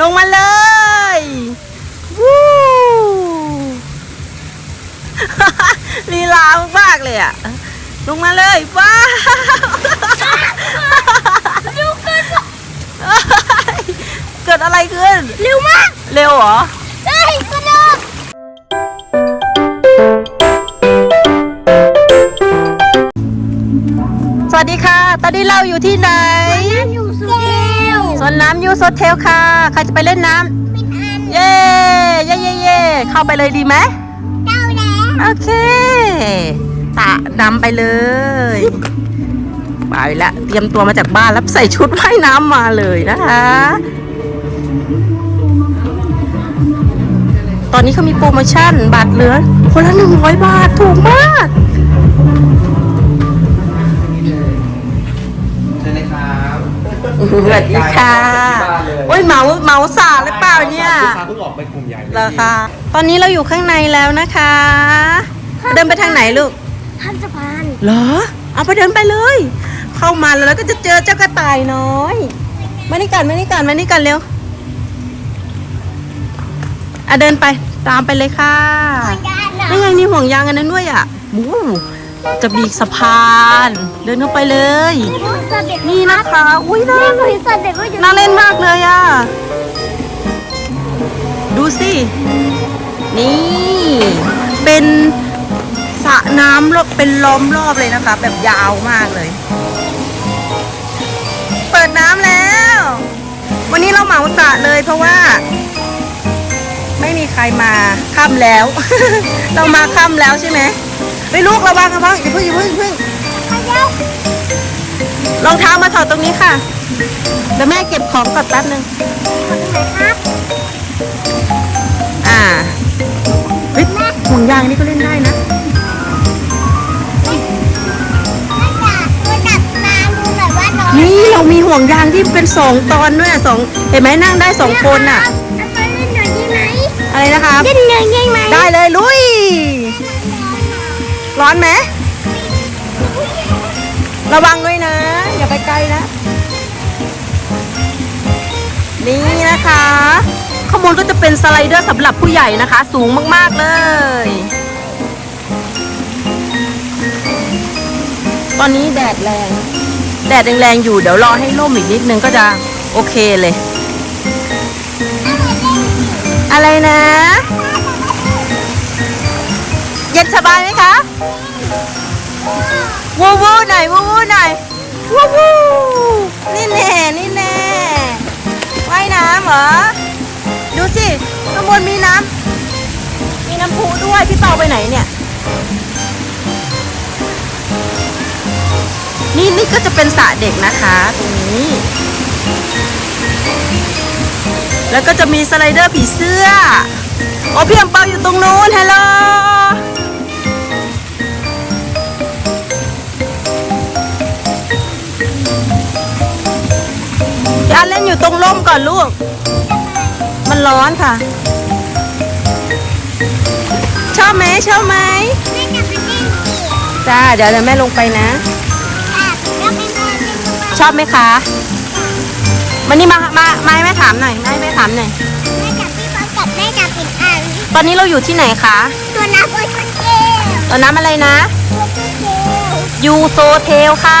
ลงมาเลยวู้ลีลามากเลยอะลงมาเลยว้าวเกิดอะไรขึ้น เร็วมาก เร็วเหรอเฮ้ยกระโดดสวัสดีค่ะ ตอนนี้เราอยู่ที่ไหนน้ำอยู่สุดเร็ว สวนน้ำยูโซเทลค่ะ ใครจะไปเล่นน้ำเป็นอันเย้เย้เย้เย้เข้าไปเลยดีไหมเจ้าแล้วโอเคตะนำไปเลยไปละเตรียมตัวมาจากบ้านแล้วใส่ชุดว่ายน้ำมาเลยนะคะ ตอนนี้เขามีโปรโมชั่นบัตรเหลือคนละหนึ่งร้อยบาทถูกมาก สวัสดีค่ะโอ้ยเหมาเหมาสาหรือเปล่าเนี่ย ลูกค้าเพิ่งออกไปกลุ่มใหญ่เลยเหรอคะ ตอนนี้เราอยู่ข้างในแล้วนะคะ เดินไปทางไหนลูก ท่านสะพานเหรอ เอาไปเดินไปเลย เข้ามาแล้วก็จะเจอเจ้ากระต่ายน้อย มานี่กันมานี่กันมานี่กันเร็ว อะเดินไปตามไปเลยค่ะด้านหลังนี่ไงนี่ห่วงยางอันนั้นด้วยอะบู๊ จะมีสะพาน เดินเข้าไปเลย นี่นะคะ อุ้ยน่าเด็กก็อยู่น่าเล่นมากเลยอะ ดูสิ นี่ เป็นสระน้ำรอบเป็นล้อมรอบเลยนะคะ แบบยาวมากเลย เปิดน้ำแล้ว วันนี้เราเหมาสระเลยเพราะว่า ไม่มีใครมาค่ำแล้ว เรามาค่ำแล้วใช่ไหม ไปลูกระวังระวังอย่าเพิ่งอย่าเพิ่งอย่าเพิ่งพายารองเท้ามาถอดตรงนี้ค่ะเดี๋ยวแม่เก็บของก่อนแป๊บนึงคนไหนครับอ่าเฮ้ยห่วงยางนี่ก็เล่นได้นะแม่จ๋าตัวจับมาดูหน่อยว่าน้องนี่เรามีห่วงยางที่เป็นสองตอนด้วยอะสองเห็นไหมนั่งได้สองคนอะเอาไปเล่นหน่อยได้ไหมอะไรนะคะเล่นหน่อยได้ไหมได้เลยลุย ร้อนไหม ระวังด้วยนะ อย่าไปไกลนะ นี่นะคะ ข้างบนก็จะเป็นสไลเดอร์สำหรับผู้ใหญ่นะคะ สูงมาก ๆ เลย ตอนนี้แดดแรง แดดแรงๆอยู่เดี๋ยวรอให้ร่มอีกนิดนึงก็จะโอเคเลย อะไรนะ ย็นสบายไหมคะวูวูหน่อยวูวูหน่อยวูวูนี่แน่นี่แน่ว่ายน้ำเหรอดูสิข้างบนมีน้ำมีน้ำพุด้วยพี่เปาไปไหนเนี่ย นี่นี่ก็จะเป็นสระเด็กนะคะตรงนี้ แล้วก็จะมีสไลเดอร์ผีเสื้อโอ้พี่อัมเปาอยู่ตรงนู้นฮัลโหล พี่อันเล่นอยู่ตรงร่มก่อนลูก มันร้อนค่ะ ชอบไหมชอบไหมแม่จับไปเล่นสิจ้าเดี๋ยวเดี๋ยวแม่ลงไปนะอะแล้วไปนอนเล่นด้วยชอบไหมคะมันนี่มามามาให้แม่ถามหน่อยมาให้แม่ถามหน่อยแม่จับพี่ป๊อปกับแม่จับปิดอันตอนนี้เราอยู่ที่ไหนคะตัวน้ำโอชันเกลตอนน้ำอะไรนะโอชันเกลยูโซเทลค่ะ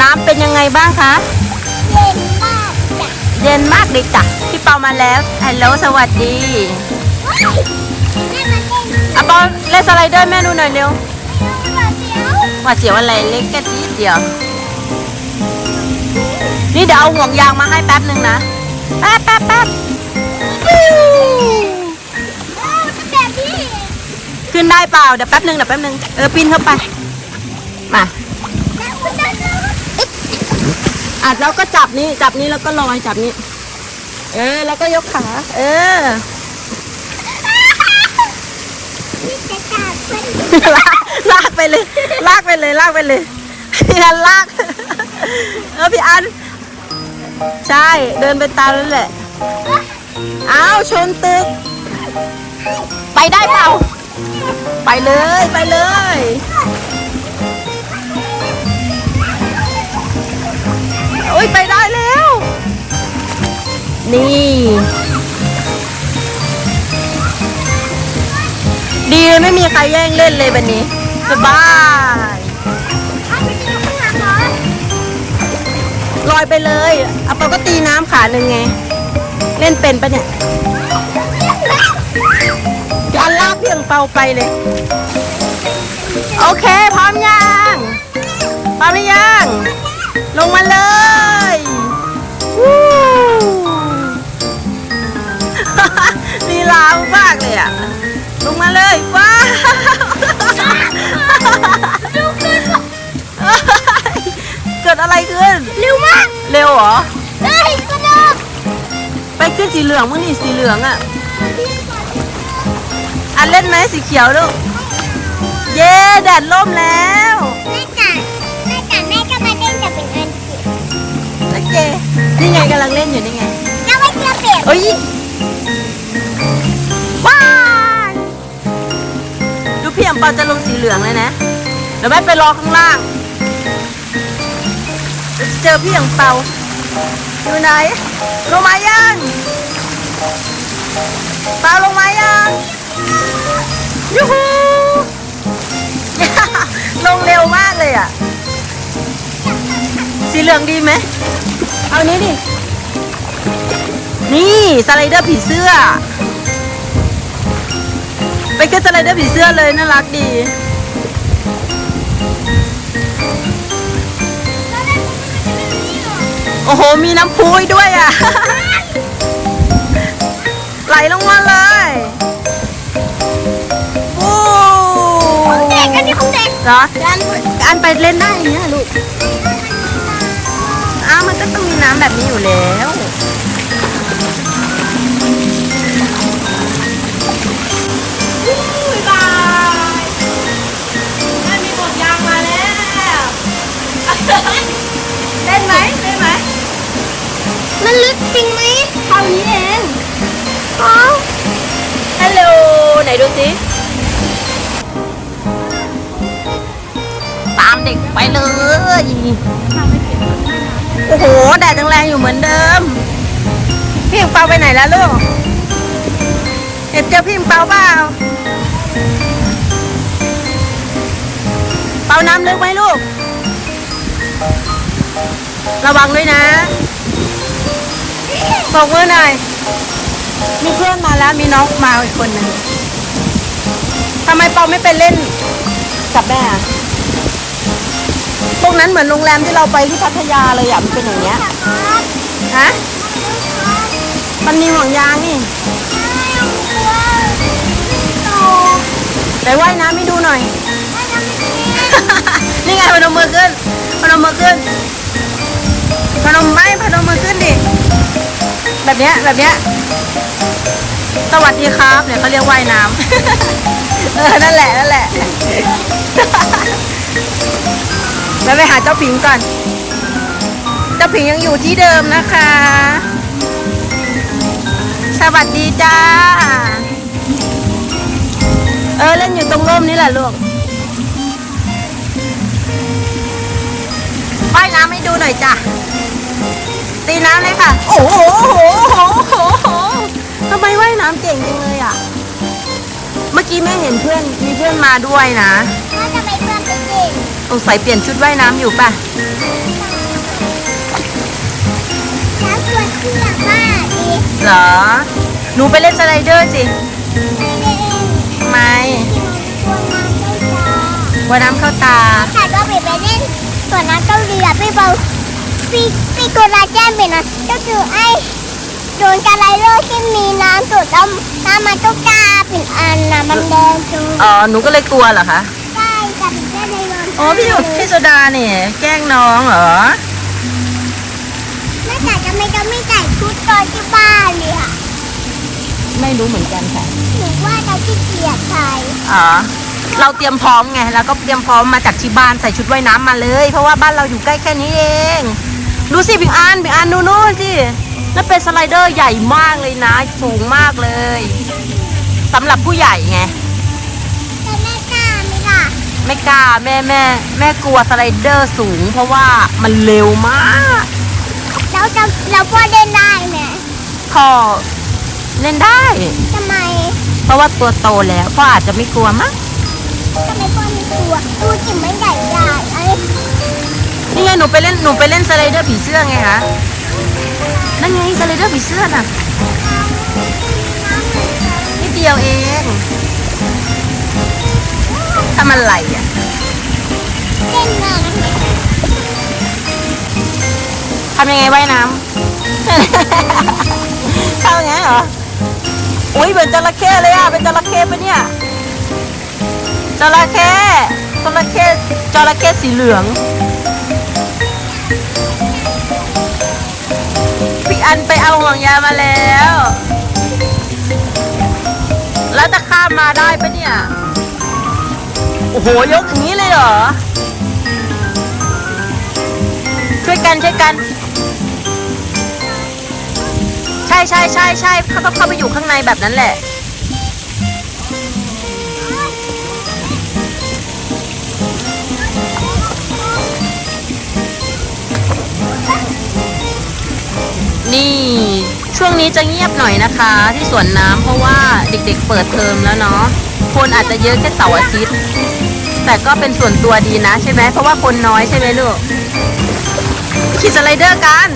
น้ำเป็นยังไงบ้างคะ เย็นมากจ้ะเย็นมากเลยจ้ะพี่เปามาแล้วฮัลโหลสวัสดีว้ายแม่มาเล่นอะเปาเล่นสไลเดอร์แม่ดูหน่อยเร็วเดี๋ยวเดี๋ยวหว่าดเสียวอะไรเล็กแค่ทีเดียว นี่เดี๋ยวเอาห่วงยางมาให้แป๊บหนึ่งนะ แป๊บแป๊บแป๊บปิ้วโอ้จะแบบนี้ขึ้นได้เปล่าเดี๋ยวแป๊บหนึ่งเดี๋ยวแป๊บหนึ่งเออปีนเข้าไป มาแล้วคุณจะรู้ อะแล้วก็จับนี่จับนี่แล้วก็ลอยจับนี่เออ แล้วก็ยกขา เออนี่จะจับคนลากลากไปเลย ลากไปเลย ลากไปเลยพี่อันลากเออพี่อัน ใช่เดินไปตามนั่นแหละอ้าวชนตึก ไปได้เปล่า ไปเลยไปเลย ยไปได้แล้ว นี่ ดีไม่มีใครแย่งเล่นเลยวันนี้สบายลอยไปเลยเอาปาก็ตีน้ำขาหนึ่งไง เล่นเป็นปะเนี่ยเดี๋ยวอันลากเพียงเปาไปเลย โอเค พร้อมยัง พร้อมหรือยัง ลงมาเลย ลงมาเลยว้าวเกิดอะไรขึ้น เร็วมาก เร็วเหรอเฮ้ยกระโดดไปขึ้นสีเหลืองมั้งนี่สีเหลืองอะอันเล่นไหมสีเขียวลูก เย้แดดล่มแล้วแม่จ๋าแม่จ๋าแม่ก็มาเล่นแต่เป็นอันจิ๋วโอเคนี่ไงกำลังเล่นอยู่นี่ไงแล้วไว้เพื่อเปลี่ยนเอ้ย พี่อมเปาจะลงสีเหลืองเลยนะ เดี๋ยวแม่ไปรอข้างล่างเจะเจอพี่อมเปาอยู่ไหนลงมายังเปาลงมายังยูฮูลงเร็วมากเลยอะ สีเหลืองดีไหม เอานี้ดิ นี่สไลเดอร์ผีเสื้อ ไปขึ้นสไลเดอร์ผีเสื้อเลยน่ารักดี โอ้โห มีน้ำพุยด้วยอะ ไหลลงมาเลยโอ้เด็กอันนี้ของเด็กเหรออันอันไปเล่นได้อย่างเงี้ยลูกอ้าวมันก็ต้องมีน้ำแบบนี้อยู่แล้ว ดูสิ ตามเด็กไปเลย โอ้โห แดดยังแรงอยู่เหมือนเดิม พี่อิงเปาไปไหนแล้วลูกเห็นเจอพี่อิงเปาเปล่าเปาน้ำลึกไหมลูก ระวังด้วยนะบอกมือหน่อย มีเพื่อนมาแล้วมีน้องมาอีกคนหนึ่ง ทำไมเปาไม่ไปเล่นกับแม่อะตรงนั้นเหมือนโรงแรมที่เราไปที่พัทยาเลยอะมันเป็นอย่างเงี้ยฮะมันมีห่วงยางนี่ไปว่ายน้ำให้ดูหน่อย นี่ไงพนมมือขึ้นพนมมือขึ้นพนมไม่พนมมือขึ้นดิ แบบเนี้ยแบบเนี้ย สวัสดีครับเนี่ยเขาเรียกว่ายน้ำ เออ นั่นแหละ นั่นแหละ แล้วไปหาเจ้าผิงก่อน เจ้าผิงยังอยู่ที่เดิมนะคะ สวัสดีจ้า เออ เล่นอยู่ตรงร่มนี่แหละลูกว่ายน้ำให้ดูหน่อยจ้ะ ตีน้ำเลยค่ะ โอ้โหโอ้โหโอ้โหโหทำไมว่ายน้ำเก่งจังเลยอะ มื่อกี้แม่เห็นเพื่อนมีเพื่อนมาด้วยนะว่าจะไปเพื่อนไปเด็กสงสัยเปลี่ยนชุดว่ายน้ำอยู่ป่ะแล้วชวนเพื่อนมาดีเหรอ หนูไปเล่นสไลเดอร์สิไม่เล่นทำไมที่มันชวนมาเจ้าจ้าว่าน้ำเข้าตาแต่ก็ไปไปเล่นส่วนนั้นเกาหลีอะพี่เบาพี่พี่ตัวลาแจ้งเป็นนะก็คือไอ้ โดนการไลเลอร์ที่มีน้ำจุดแล้วน้ำมันก็กาเป็นอันนะมันแดงจุดอ๋อหนูก็เลยกลัวเหรอคะใช่กับแค่ในนอนอ๋อพี่พี่โซดาเนี่ยแกล้งน้องเหรอแม่แต่จะไม่จะไม่ใส่ชุดตอนที่บ้านเลยอะไม่รู้เหมือนกันค่ะหนูว่าจะขี้เกียจใส่อ๋อเราเตรียมพร้อมไงแล้วก็เตรียมพร้อมมาจากที่บ้านใส่ชุดว่ายน้ำมาเลย เพราะว่าบ้านเราอยู่ใกล้แค่นี้เอง ดูสิพิงอันพิงอันดูนู่นสิ นั่นเป็นสไลเดอร์ใหญ่มากเลยนะ สูงมากเลยสำหรับผู้ใหญ่ไงแต่แม่กล้าไหมล่ะไม่กล้าแม่แม่แม่กลัวสไลเดอร์สูง เพราะว่ามันเร็วมากแล้วจะแล้วพ่อเล่นได้ไหมพ่อเล่นได้ ทำไมเพราะว่าตัวโตแล้วพ่ออาจจะไม่กลัวมั้งทำไมพ่อไม่กลัวดูจิ๋มไม่ใหญ่ใหญ่ไอ้นี่ไงหนูไปเล่นหนูไปเล่นสไลเดอร์ผีเสื้อไงคะ นั่นไงสไลเดอร์ผีเสื้อน่ะนิดเดียวเองทำอะไรอะเล่นมากนะทำยังไงว่ายน้ำทำอย่างนี้นเหรอ อุ้ยเหมือนจระเข้เลยอะ เป็นจระเข้ปะเนี่ยจระเข้จระเข้จระเข้สีเหลือง กอันไปเอาห่วงยางมาแล้ว แล้วจะข้ามมาได้ปะเนี่ย โอ้โห ยกอย่างนี้เลยเหรอ ช่วยกันช่วยกัน ใช่ใช่ใช่ใช่เขาต้องเข้าไปอยู่ข้างในแบบนั้นแหละ นี่ช่วงนี้จะเงียบหน่อยนะคะ ที่สวนน้ำเพราะว่าเด็กๆเปิดเทอมแล้วเนาะคนอาจจะเยอะแค่เสาร์อาทิตย์ แต่ก็เป็นส่วนตัวดีนะใช่ไหมเพราะว่าคนน้อยใช่ไหมลูกขี่สไลเดอร์กัน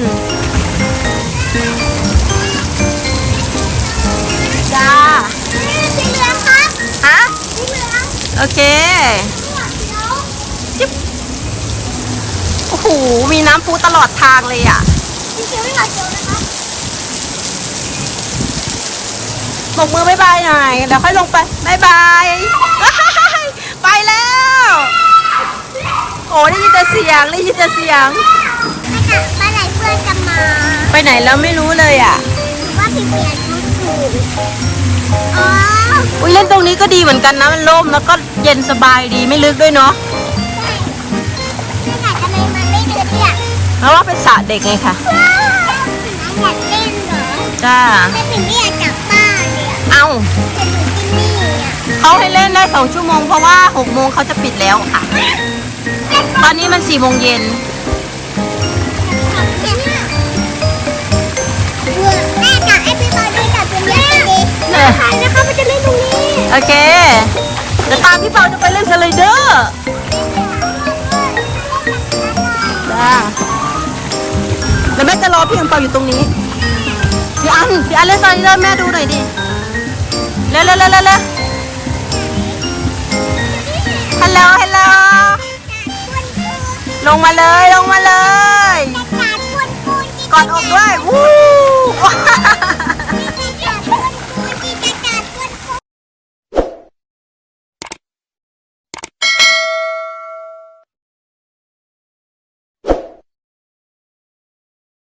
จ้าสีเหลืองครับฮะสีเหลืองโอเคเขียวโอ้โหมีน้ำพุตลอดทางเลยอะสีเขียวไม่หลับ เขียวนะครับบอกมือบายบายหน่อย เดี๋ยวค่อยลงไปบายบายว้าย ไปแล้ว โอ้ได้ยินแต่เสียงได้ยินแต่เสียงมาจากเมื่อไหร่เพื่อนจะมาไปไหนแล้วไม่รู้เลยอะหรือว่าพี่เปลี่ยนชุดอยู่อ๋ออุ้ยเล่นตรงนี้ก็ดีเหมือนกันนะมันร่มแล้วก็เย็นสบายดีไม่ลึกด้วยเนาะใช่ไม่ค่ะทำไมมันไม่เดือดเนี่ยเพราะว่าเป็นสระเด็กไงค่ะว้าวอยากเล่นเหรอจ้าแม่ปิ่นไม่อยากกลับบ้าน เลยอะเอาจะอยู่ที่นี่อะเขาให้เล่นได้สองชั่วโมงเพราะว่าหกโมงเขาจะปิดแล้วค่ะ ตอนนี้มันสี่โมงเย็นแม่กับไอพี่บอลด้วยกับเป็นแม่ดีแม่ใครนะคะมันจะเล่นตรงนี้โอเคเดี๋ยวตามพี่เปาจะไปเล่นสไลเดอร์จ้าแล้วแม่จะรอพี่อังเปาอยู่ตรงนี้ พี่อัน พี่อันเล่นสไลเดอร์แม่ดูหน่อยดิ เร็วเร็วเร็วเร็วฮัลโหลฮัลโหลลงมาเลยลงมาเลย กอดอกด้วยวู้